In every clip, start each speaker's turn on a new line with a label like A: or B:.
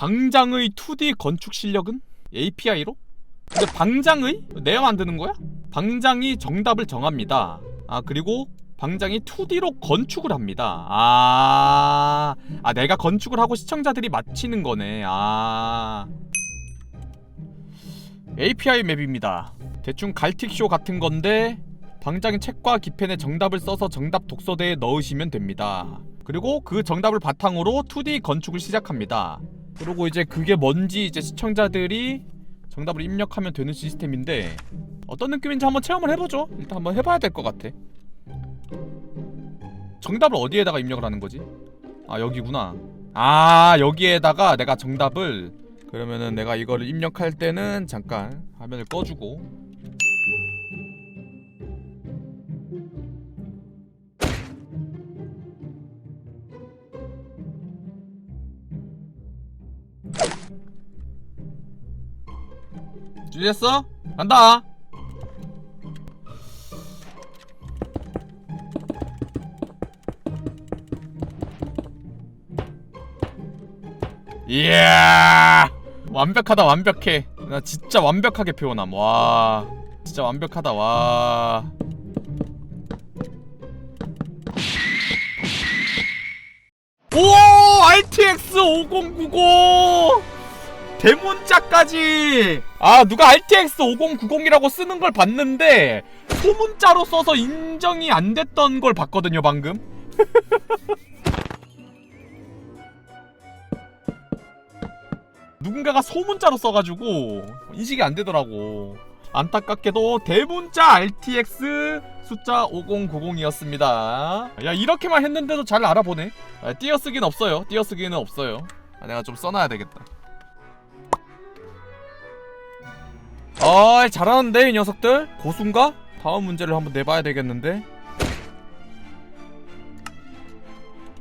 A: 방장의 2D 건축 실력은 API로? 근데 방장의 내가 만드는 거야? 방장이 정답을 정합니다. 아 그리고 방장이 2D로 건축을 합니다. 아, 아 내가 건축을 하고 시청자들이 맞히는 거네. 아. API 맵입니다. 대충 갈틱쇼 같은 건데 방장이 책과 기펜에 정답을 써서 정답 독서대에 넣으시면 됩니다. 그리고 그 정답을 바탕으로 2D 건축을 시작합니다. 그리고 이제 그게 뭔지 이제 시청자들이 정답을 입력하면 되는 시스템인데 어떤 느낌인지 한번 체험을 해보죠. 일단 한번 해봐야 될 것 같아. 정답을 어디에다가 입력을 하는 거지? 아 여기구나. 아 여기에다가 내가 정답을 그러면은 내가 이거를 입력할 때는 잠깐 화면을 꺼주고 준비됐어? 간다. 이야 완벽하다 완벽해 나 진짜 완벽하게 표현함 와 진짜 완벽하다 와 오! RTX 5090 대문자까지 아 누가 RTX 5090이라고 쓰는 걸 봤는데 소문자로 써서 인정이 안 됐던 걸 봤거든요 방금 누군가가 소문자로 써가지고 인식이 안 되더라고. 안타깝게도 대문자 RTX 숫자 5090이었습니다. 야 이렇게만 했는데도 잘 알아보네. 아, 띄어쓰기는 없어요. 띄어쓰기는 없어요. 아, 내가 좀 써놔야 되겠다. 아 잘하는데 이 녀석들 고수인가? 다음 문제를 한번 내봐야 되겠는데.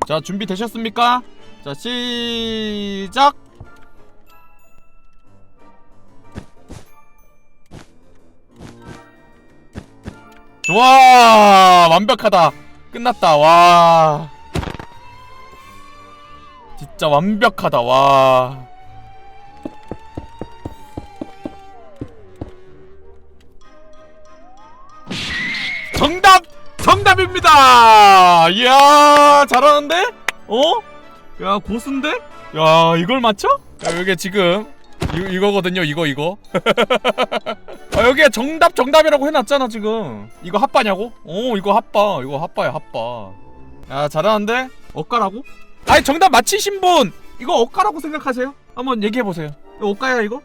A: 자 준비 되셨습니까? 자 시작. 좋아 완벽하다 끝났다 와 진짜 완벽하다 와 이야 잘하는데 어? 야 고수인데? 야 이걸 맞춰? 야, 이게 지금 이, 이거거든요 이거 이거 아 여기에 정답 정답이라고 해놨잖아 지금 이거 핫바냐고? 오 이거 핫바 이거 핫바야 핫바 야 잘하는데? 억가라고? 아니 정답 맞히신 분 이거 억가라고 생각하세요? 한번 얘기해보세요 이거 억가야 이거?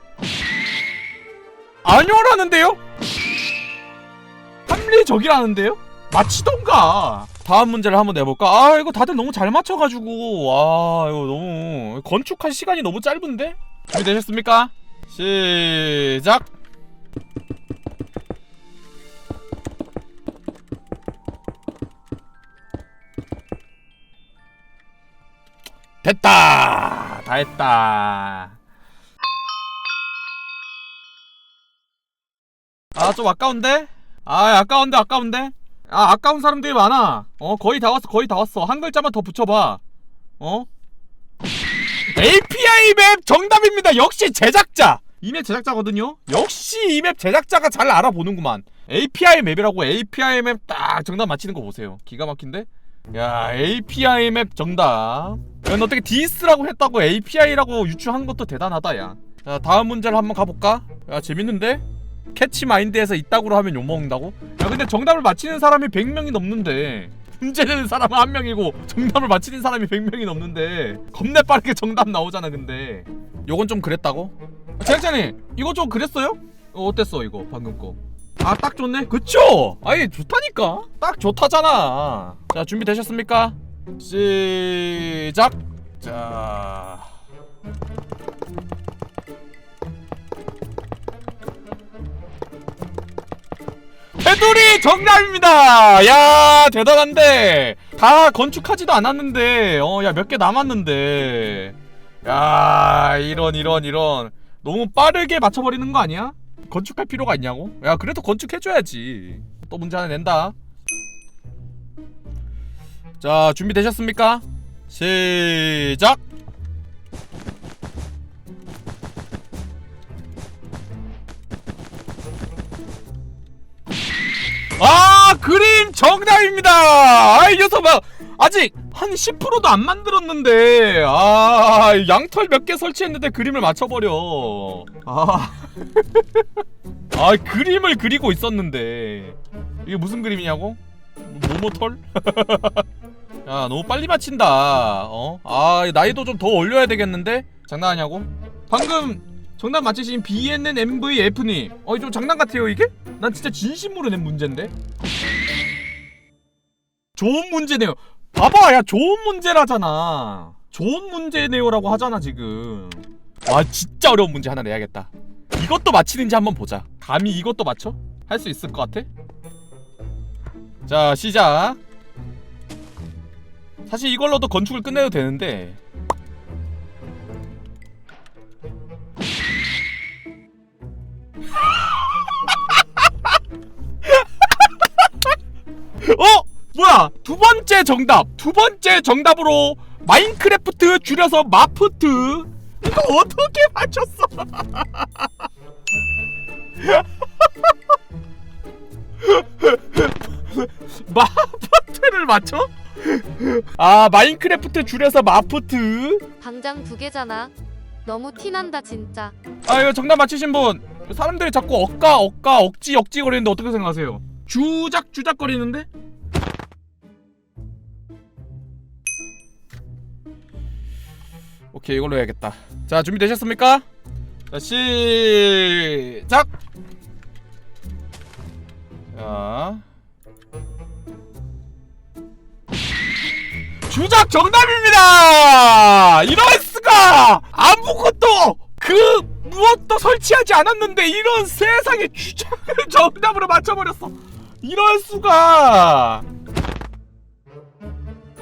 A: 아니요라는데요? 합리적이라는데요? 맞히던가 다음 문제를 한번 내볼까? 아 이거 다들 너무 잘 맞춰가지고 와 이거 너무 건축할 시간이 너무 짧은데? 준비되셨습니까? 시작 됐다 다 했다 아 좀 아까운데? 아 아까운데 아까운데? 아 아까운 사람들이 많아 어 거의 다 왔어 거의 다 왔어 한 글자만 더 붙여봐 어? API 맵 정답입니다 역시 제작자 이 맵 제작자거든요 역시 이 맵 제작자가 잘 알아보는구만 API 맵이라고 API 맵 딱 정답 맞히는 거 보세요 기가 막힌데? 야 API 맵 정답 야, 너 어떻게 디스라고 했다고 API라고 유추한 것도 대단하다 야 자, 다음 문제를 한번 가볼까? 야 재밌는데? 캐치 마인드에서 이따구로 하면 욕먹는다고? 야 근데 정답을 맞히는 사람이 100명이 넘는데 문제 내는 사람은 한 명이고 정답을 맞히는 사람이 100명이 넘는데 겁내 빠르게 정답 나오잖아 근데 요건 좀 그랬다고? 제작자님 이거 좀 그랬어요? 어, 어땠어 이거 방금 거? 아 딱 좋네? 그쵸? 아니 좋다니까 딱 좋다잖아 자 준비되셨습니까? 시작 자 테두리 정답입니다. 야 대단한데 다 건축하지도 않았는데 어 야 몇 개 남았는데 야 이런 이런 이런 너무 빠르게 맞춰버리는 거 아니야? 건축할 필요가 있냐고? 야 그래도 건축해줘야지. 또 문제 하나 낸다. 자 준비되셨습니까? 시작. 아 그림 정답입니다 아이 녀석 봐 아직 한 10%도 안 만들었는데 아 양털 몇 개 설치했는데 그림을 맞춰버려 아, 아 그림을 그리고 있었는데 이게 무슨 그림이냐고? 모모털? 야 너무 빨리 맞힌다 어? 아 나이도 좀 더 올려야 되겠는데? 장난하냐고? 방금 정답 맞히신 BNNMVF님 어좀 장난 같아요 이게? 난 진짜 진심으로 낸 문제인데? 좋은 문제네요 봐봐 야 좋은 문제라잖아 좋은 문제네요 라고 하잖아 지금 와 진짜 어려운 문제 하나 내야겠다 이것도 맞히는지 한번 보자 감히 이것도 맞춰? 할 수 있을 것 같아? 자 시작 사실 이걸로도 건축을 끝내도 되는데 번째 정답 두 번째 정답으로 마인크래프트 줄여서 마프트 이거 어떻게 맞췄어 마프트를 맞춰? 아 마인크래프트 줄여서 마프트
B: 당장 두 개잖아. 너무 티난다 진짜.
A: 아 이거 정답 맞히신 분 사람들이 자꾸 억까 억까 억지 억지 거리는데 어떻게 생각하세요? 주작 주작 거리는데? 오케이 이걸로 해야겠다. 자 준비되셨습니까? 자 시작! 자. 주작 정답입니다! 이럴 수가! 아무것도 그 무엇도 설치하지 않았는데 이런 세상에 주작을 정답으로 맞춰버렸어. 이럴 수가!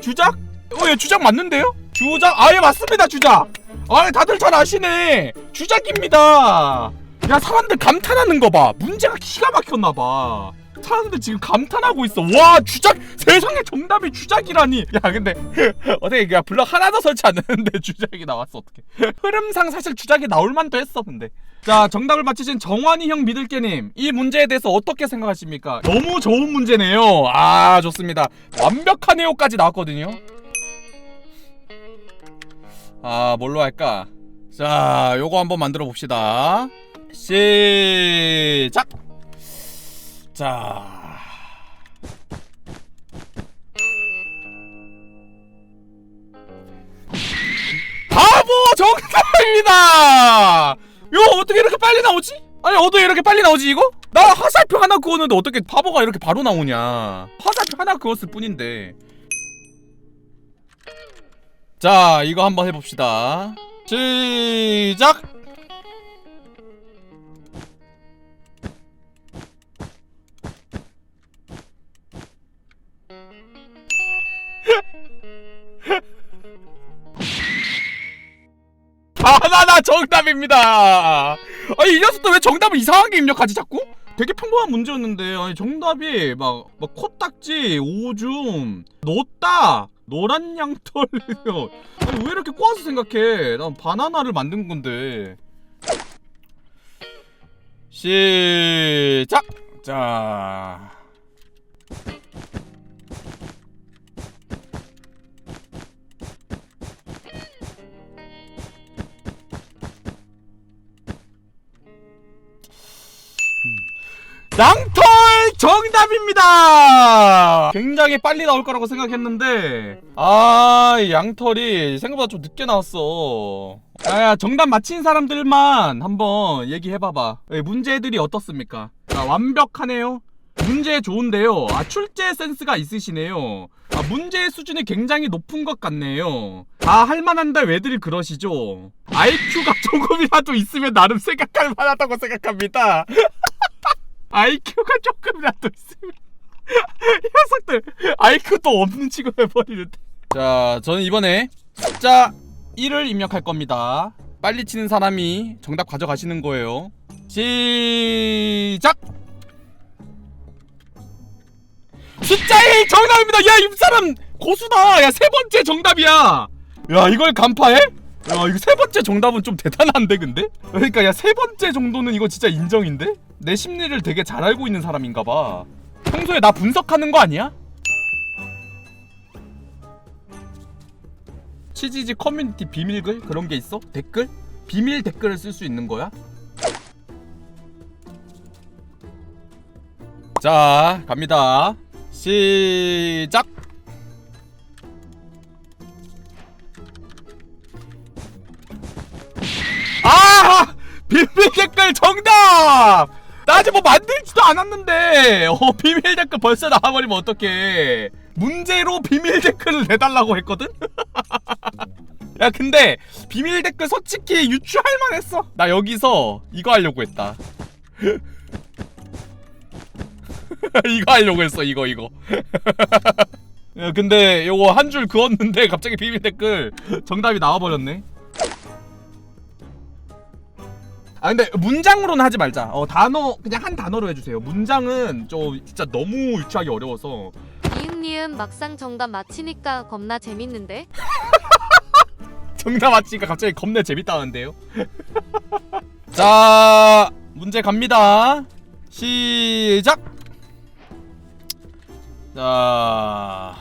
A: 주작? 어, 예, 주작 맞는데요? 주작? 아, 예, 맞습니다, 주작! 아, 다들 잘 아시네! 주작입니다! 야, 사람들 감탄하는 거 봐! 문제가 기가 막혔나봐! 사람들 지금 감탄하고 있어. 와, 주작! 세상에 정답이 주작이라니! 야, 근데, 어떻게, 야, 블럭 하나도 설치 안 했는데 주작이 나왔어, 어떻게. 흐름상 사실 주작이 나올 만도 했어, 근데. 자, 정답을 맞히신 정환이 형 믿을게님. 이 문제에 대해서 어떻게 생각하십니까? 너무 좋은 문제네요. 아, 좋습니다. 완벽하네요까지 나왔거든요. 아, 뭘로 할까? 자, 요거 한번 만들어 봅시다. 시작! 자. 바보 정답입니다! 이거 어떻게 이렇게 빨리 나오지? 아니 어떻게 이렇게 빨리 나오지 이거? 나 화살표 하나 그었는데 어떻게 바보가 이렇게 바로 나오냐 화살표 하나 그었을 뿐인데 자 이거 한번 해봅시다 시작 바나나 정답입니다. 아니 이 녀석도 왜 정답을 이상하게 입력하지 자꾸? 되게 평범한 문제였는데 아니 정답이 막, 막 코딱지, 오줌, 노딱, 노란 양털이요. 아니 왜 이렇게 꼬아서 생각해? 난 바나나를 만든 건데. 시작. 자. 양털 정답입니다. 굉장히 빨리 나올 거라고 생각했는데 아, 이 양털이 생각보다 좀 늦게 나왔어. 아, 정답 맞힌 사람들만 한번 얘기해봐봐. 예, 문제들이 어떻습니까? 자, 완벽하네요. 문제 좋은데요. 아, 출제 센스가 있으시네요. 아, 문제의 수준이 굉장히 높은 것 같네요. 다 할만한데 왜들 그러시죠? IQ가 조금이라도 있으면 나름 생각할 만하다고 생각합니다. IQ가 조금이라도 있으면 이 녀석들 IQ도 없는 취급 해버리는데. 자 저는 이번에 숫자 1을 입력할 겁니다. 빨리 치는 사람이 정답 가져가시는 거예요. 시작! 숫자 1 정답입니다. 야 이 사람 고수다. 야 세 번째 정답이야. 야 이걸 간파해? 야 이거 세 번째 정답은 좀 대단한데 근데? 그러니까 야 세 번째 정도는 이거 진짜 인정인데? 내 심리를 되게 잘 알고 있는 사람인가 봐. 평소에 나 분석하는 거 아니야? 치지지 커뮤니티 비밀글 그런 게 있어? 댓글? 비밀 댓글을 쓸 수 있는 거야? 자 갑니다 시작 비밀 댓글 정답! 나 아직 뭐 만들지도 않았는데. 어 비밀 댓글 벌써 나와버리면 어떡해. 문제로 비밀 댓글을 내달라고 했거든? 야 근데 비밀 댓글 솔직히 유추할 만했어. 나 여기서 이거 하려고 했다. 이거 하려고 했어 이거 이거. 야 근데 요거 한 줄 그었는데 갑자기 비밀 댓글 정답이 나와버렸네 아 근데 문장으로는 하지 말자. 어 단어 그냥 한 단어로 해주세요. 문장은 좀 진짜 너무 유추하기 어려워서.
B: 니은니은 막상 정답 맞히니까 겁나 재밌는데?
A: 정답 맞히니까 갑자기 겁내 재밌다는데요? 자 문제 갑니다. 시작! 자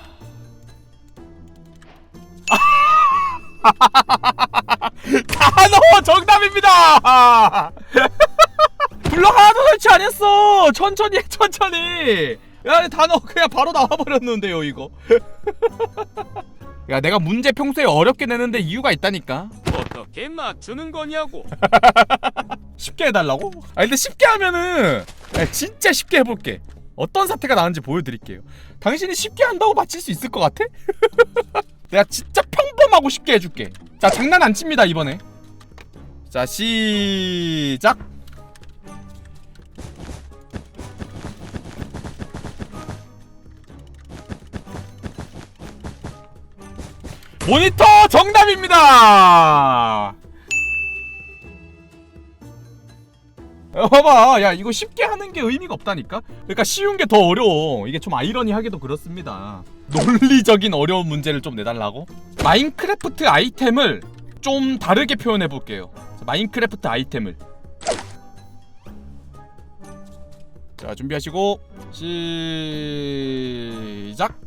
A: 단어 정답입니다! 블럭 하나도 설치 안 했어! 천천히 해 천천히! 야 단어. 그냥 바로 나와버렸는데요 이거. 야 내가 문제 평소에 어렵게 내는데 이유가 있다니까.
C: 어떻게 맞추는 거냐고.
A: 쉽게 해달라고? 아 근데 쉽게 하면은 야, 진짜 쉽게 해볼게. 어떤 사태가 나는지 보여드릴게요. 당신이 쉽게 한다고 맞힐 수 있을 것 같아? 내가 진짜 평범하고 쉽게 해줄게. 자 장난 안 칩니다 이번에. 자 시작. 모니터 정답입니다 어, 봐봐. 야 이거 쉽게 하는 게 의미가 없다니까? 그러니까 쉬운 게 더 어려워. 이게 좀 아이러니하게도 그렇습니다. 논리적인 어려운 문제를 좀 내달라고? 마인크래프트 아이템을 좀 다르게 표현해 볼게요. 마인크래프트 아이템을. 자 준비하시고 시작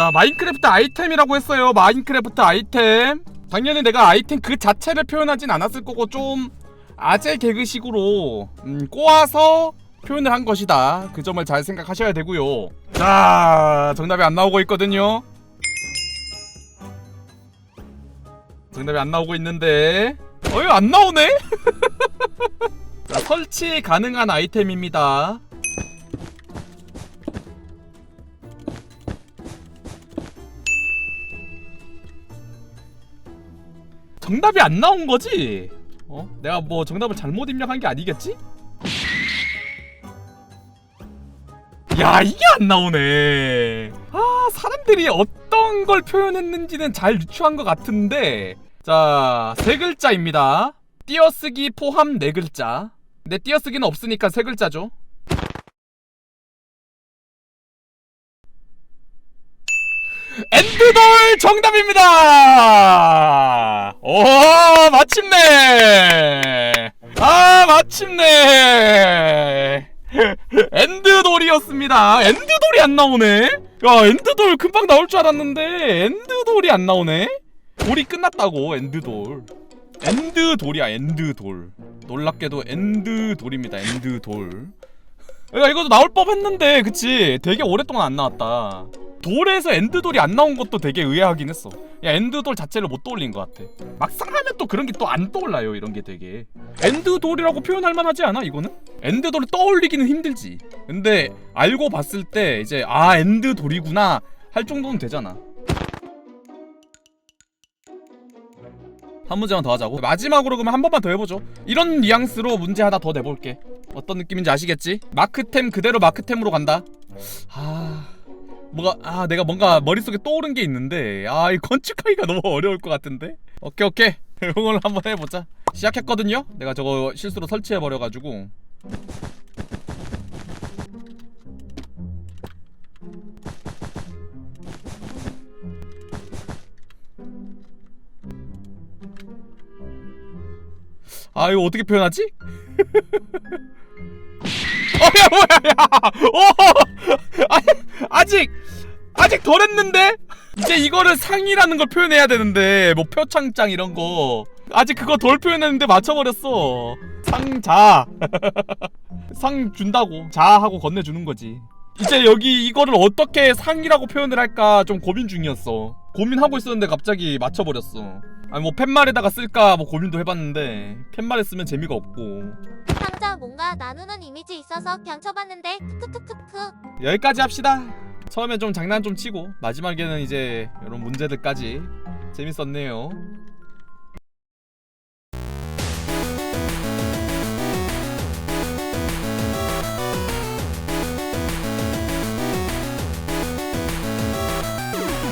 A: 자 마인크래프트 아이템이라고 했어요. 마인크래프트 아이템. 당연히 내가 아이템 그 자체를 표현하진 않았을 거고 좀 아재 개그식으로 음, 꼬아서 표현을 한 것이다. 그 점을 잘 생각하셔야 되고요. 자 정답이 안 나오고 있거든요. 정답이 안 나오고 있는데. 어이 안 나오네? 자 설치 가능한 아이템입니다 정답이 안 나온 거지? 어? 내가 뭐 정답을 잘못 입력한 게 아니겠지? 야 이게 안 나오네 아 사람들이 어떤 걸 표현했는지는 잘 유추한 것 같은데 자 세 글자입니다 띄어쓰기 포함 네 글자 근데 띄어쓰기는 없으니까 세 글자죠 엔드돌 정답입니다. 오 마침내. 아 마침내. 엔드돌이었습니다. 엔드돌이 안 나오네. 야 엔드돌 금방 나올 줄 알았는데 엔드돌이 안 나오네. 돌이 끝났다고 엔드돌. 엔드돌이야 엔드돌. 놀랍게도 엔드돌입니다. 엔드돌. 야 이것도 나올 법했는데 그치? 되게 오랫동안 안 나왔다. 돌에서 엔드돌이 안 나온 것도 되게 의아하긴 했어. 야 엔드돌 자체를 못 떠올린 것 같아. 막상 하면 또 그런 게 또 안 떠올라요. 이런 게 되게 엔드돌이라고 표현할 만하지 않아? 이거는 엔드돌을 떠올리기는 힘들지. 근데 알고 봤을 때 이제 아 엔드돌이구나 할 정도는 되잖아. 한 문제만 더 하자고. 마지막으로 그러면 한 번만 더 해보죠. 이런 뉘앙스로 문제 하나 더 내볼게. 어떤 느낌인지 아시겠지? 마크템 그대로 마크템으로 간다 아... 뭐가 아 내가 뭔가 머릿속에 떠오른 게 있는데 아 이 건축하기가 너무 어려울 것 같은데 오케이 오케이 응원을 한번 해보자 시작했거든요? 내가 저거 실수로 설치해버려가지고 아 이거 어떻게 표현하지? 어야 뭐야 야. 어! 아니, 아직 아직 덜 했는데? 이제 이거를 상이라는 걸 표현해야 되는데 뭐 표창장 이런 거. 아직 그거 덜 표현했는데 맞춰버렸어. 상자. 상 준다고. 자 하고 건네주는 거지. 이제 여기 이거를 어떻게 상이라고 표현을 할까 좀 고민 중이었어. 고민하고 있었는데 갑자기 맞춰버렸어 아니 뭐 팻말에다가 쓸까 뭐 고민도 해봤는데 팻말에 쓰면 재미가 없고.
D: 상자 뭔가 나누는 이미지 있어서 그냥 쳐봤는데 크크크크크
A: 여기까지 합시다. 처음엔 좀 장난 좀 치고 마지막에는 이제 이런 문제들까지. 재밌었네요